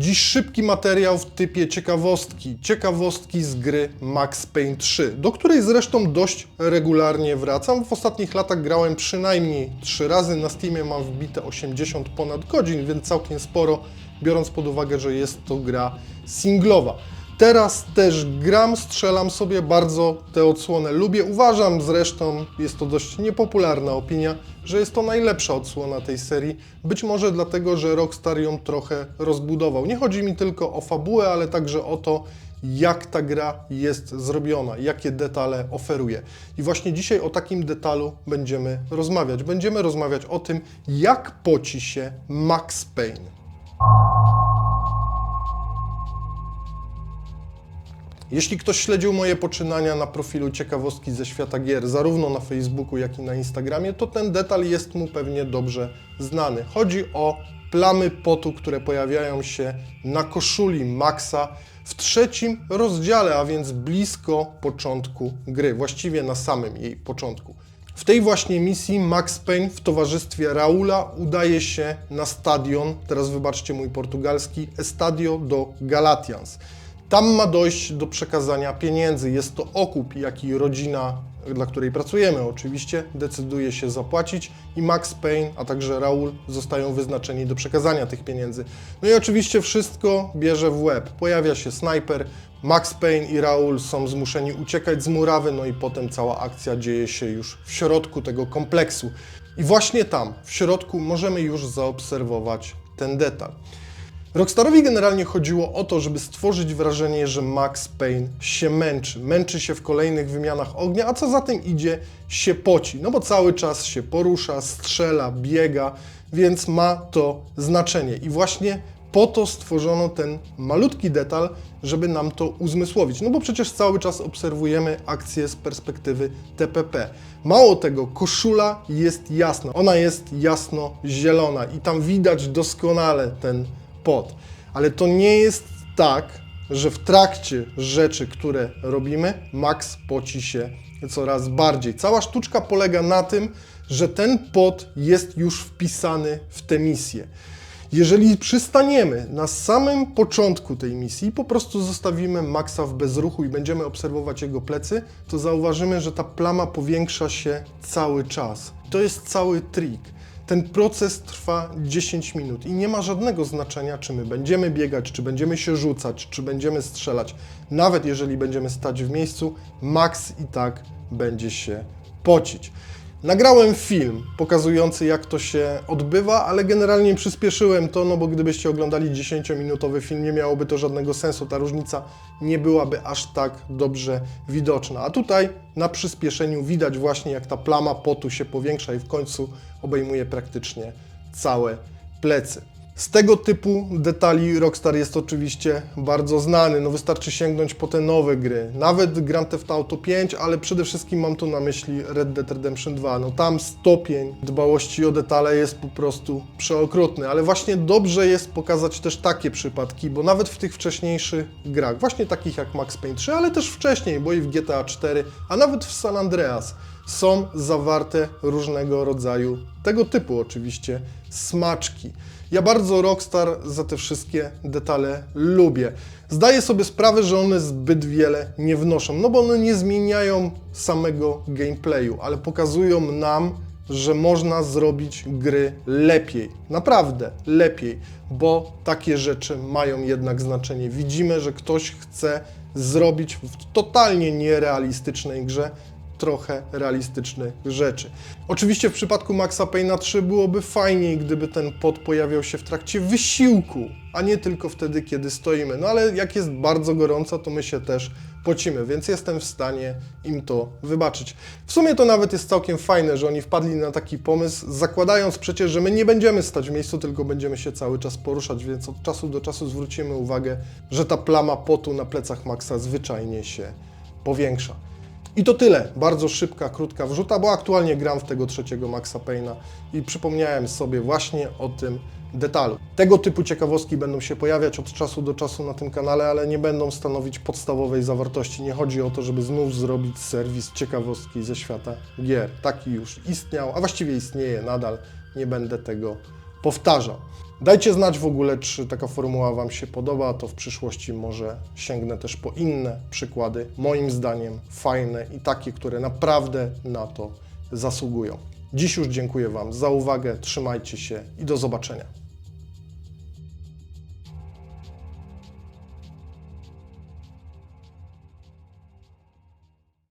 Dziś szybki materiał w typie ciekawostki. Ciekawostki z gry Max Payne 3, do której zresztą dość regularnie wracam. W ostatnich latach grałem przynajmniej 3 razy. Na Steamie mam wbite 80 ponad godzin, więc całkiem sporo, biorąc pod uwagę, że jest to gra singlowa. Teraz też gram, strzelam sobie, bardzo tę odsłonę lubię. Uważam zresztą, jest to dość niepopularna opinia, że jest to najlepsza odsłona tej serii. Być może dlatego, że Rockstar ją trochę rozbudował. Nie chodzi mi tylko o fabułę, ale także o to, jak ta gra jest zrobiona, jakie detale oferuje. I właśnie dzisiaj o takim detalu będziemy rozmawiać. Będziemy rozmawiać o tym, jak poci się Max Payne. Jeśli ktoś śledził moje poczynania na profilu Ciekawostki ze świata gier, zarówno na Facebooku, jak i na Instagramie, to ten detal jest mu pewnie dobrze znany. Chodzi o plamy potu, które pojawiają się na koszuli Maxa w trzecim rozdziale, a więc blisko początku gry, właściwie na samym jej początku. W tej właśnie misji Max Payne w towarzystwie Raula udaje się na stadion, teraz wybaczcie mój portugalski, Estadio do Galatians. Tam ma dojść do przekazania pieniędzy. Jest to okup, jaki rodzina, dla której pracujemy oczywiście, decyduje się zapłacić i Max Payne, a także Raul zostają wyznaczeni do przekazania tych pieniędzy. No i oczywiście wszystko bierze w łeb. Pojawia się snajper, Max Payne i Raul są zmuszeni uciekać z murawy, no i potem cała akcja dzieje się już w środku tego kompleksu. I właśnie tam, w środku, możemy już zaobserwować ten detal. Rockstarowi generalnie chodziło o to, żeby stworzyć wrażenie, że Max Payne się męczy. Męczy się w kolejnych wymianach ognia, a co za tym idzie, się poci. No bo cały czas się porusza, strzela, biega, więc ma to znaczenie. I właśnie po to stworzono ten malutki detal, żeby nam to uzmysłowić. No bo przecież cały czas obserwujemy akcję z perspektywy TPP. Mało tego, koszula jest jasna. Ona jest jasno-zielona i tam widać doskonale ten pot. Ale to nie jest tak, że w trakcie rzeczy, które robimy, Max poci się coraz bardziej. Cała sztuczka polega na tym, że ten pot jest już wpisany w tę misję. Jeżeli przystaniemy na samym początku tej misji po prostu zostawimy Maxa w bezruchu i będziemy obserwować jego plecy, to zauważymy, że ta plama powiększa się cały czas. To jest cały trik. Ten proces trwa 10 minut i nie ma żadnego znaczenia, czy my będziemy biegać, czy będziemy się rzucać, czy będziemy strzelać. Nawet jeżeli będziemy stać w miejscu, Max i tak będzie się pocić. Nagrałem film pokazujący, jak to się odbywa, ale generalnie przyspieszyłem to, no bo gdybyście oglądali 10-minutowy film, nie miałoby to żadnego sensu. Ta różnica nie byłaby aż tak dobrze widoczna. A tutaj na przyspieszeniu widać właśnie, jak ta plama potu się powiększa i w końcu obejmuje praktycznie całe plecy. Z tego typu detali Rockstar jest oczywiście bardzo znany. No wystarczy sięgnąć po te nowe gry. Nawet Grand Theft Auto 5, ale przede wszystkim mam tu na myśli Red Dead Redemption 2. No tam stopień dbałości o detale jest po prostu przeokrutny, ale właśnie dobrze jest pokazać też takie przypadki, bo nawet w tych wcześniejszych grach, właśnie takich jak Max Payne 3, ale też wcześniej, bo i w GTA 4, a nawet w San Andreas są zawarte różnego rodzaju, tego typu oczywiście, smaczki. Ja bardzo Rockstar za te wszystkie detale lubię. Zdaję sobie sprawę, że one zbyt wiele nie wnoszą, no bo one nie zmieniają samego gameplayu, ale pokazują nam, że można zrobić gry lepiej. Naprawdę lepiej, bo takie rzeczy mają jednak znaczenie. Widzimy, że ktoś chce zrobić w totalnie nierealistycznej grze trochę realistycznych rzeczy. Oczywiście w przypadku Maxa Payne'a 3 byłoby fajniej, gdyby ten pot pojawiał się w trakcie wysiłku, a nie tylko wtedy, kiedy stoimy. No ale jak jest bardzo gorąco, to my się też pocimy, więc jestem w stanie im to wybaczyć. W sumie to nawet jest całkiem fajne, że oni wpadli na taki pomysł, zakładając przecież, że my nie będziemy stać w miejscu, tylko będziemy się cały czas poruszać, więc od czasu do czasu zwrócimy uwagę, że ta plama potu na plecach Maxa zwyczajnie się powiększa. I to tyle. Bardzo szybka, krótka wrzuta, bo aktualnie gram w tego trzeciego Maxa Payne'a i przypomniałem sobie właśnie o tym detalu. Tego typu ciekawostki będą się pojawiać od czasu do czasu na tym kanale, ale nie będą stanowić podstawowej zawartości. Nie chodzi o to, żeby znów zrobić serwis ciekawostki ze świata gier. Taki już istniał, a właściwie istnieje nadal. Nie będę tego powtarzał. Dajcie znać w ogóle, czy taka formuła Wam się podoba, to w przyszłości może sięgnę też po inne przykłady, moim zdaniem fajne i takie, które naprawdę na to zasługują. Dziś już dziękuję Wam za uwagę, trzymajcie się i do zobaczenia.